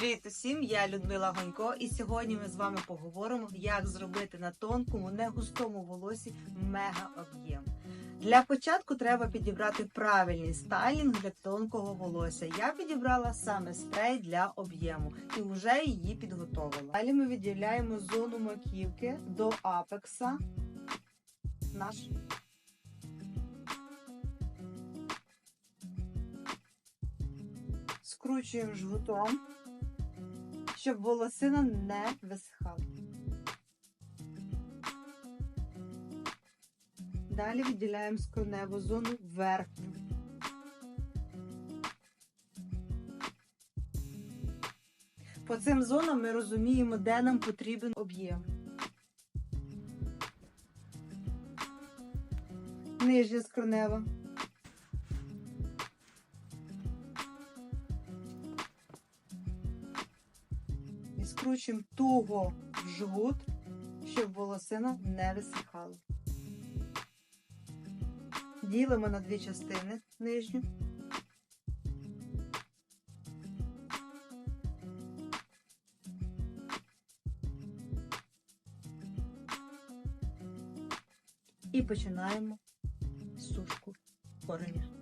Привіт усім! Я Людмила Гонько, і сьогодні ми з вами поговоримо, як зробити на тонкому, не густому волосі мега об'єм. Для початку треба підібрати правильний стайлінг для тонкого волосся. Я підібрала саме спрей для об'єму і вже її підготовила. Далі ми відділяємо зону маківки до апекса. Наш скручуємо жгутом, щоб волосина не висихала. Далі відділяємо скроневу зону верхню. По цим зонам ми розуміємо, де нам потрібен об'єм. Нижня скронева. Скручуємо туго в жгут, щоб волосина не висихала. Ділимо на дві частини нижню. І починаємо сушку кореня.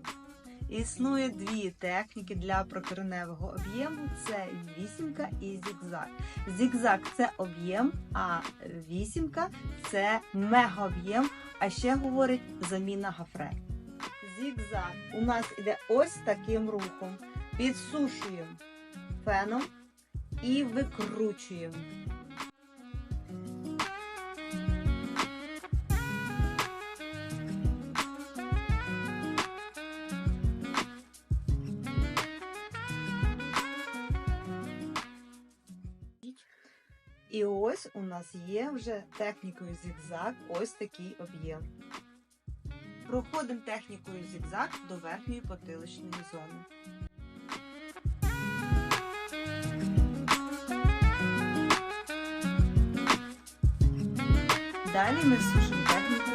Існує дві техніки для прокореневого об'єму: це вісімка і зігзаг. Зігзаг це об'єм, а вісімка це мегаоб'єм, а ще говорить заміна гафре. Зігзаг у нас іде ось таким рухом. Підсушуємо феном і викручуємо. І ось у нас є вже технікою зігзаг ось такий об'єм. Проходимо технікою зігзаг до верхньої потиличної зони. Далі ми сушимо технікою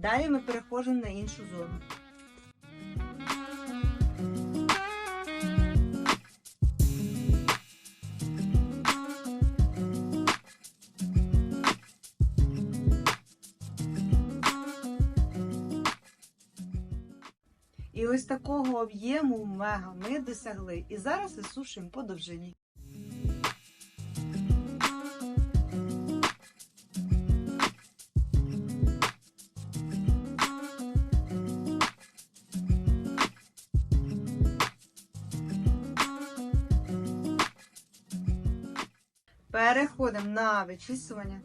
Далі ми переходимо на іншу зону. І ось такого об'єму мега ми досягли. І зараз висушуємо по довжині. Переходимо на вичісування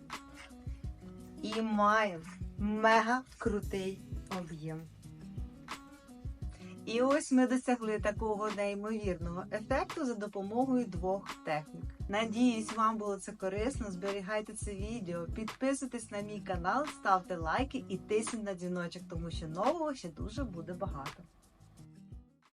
і маємо мега крутий об'єм. І ось ми досягли такого неймовірного ефекту за допомогою двох технік. Надіюсь, вам було це корисно. Зберігайте це відео, підписуйтесь на мій канал, ставте лайки і тисніть на дзвіночок, тому що нового ще дуже буде багато.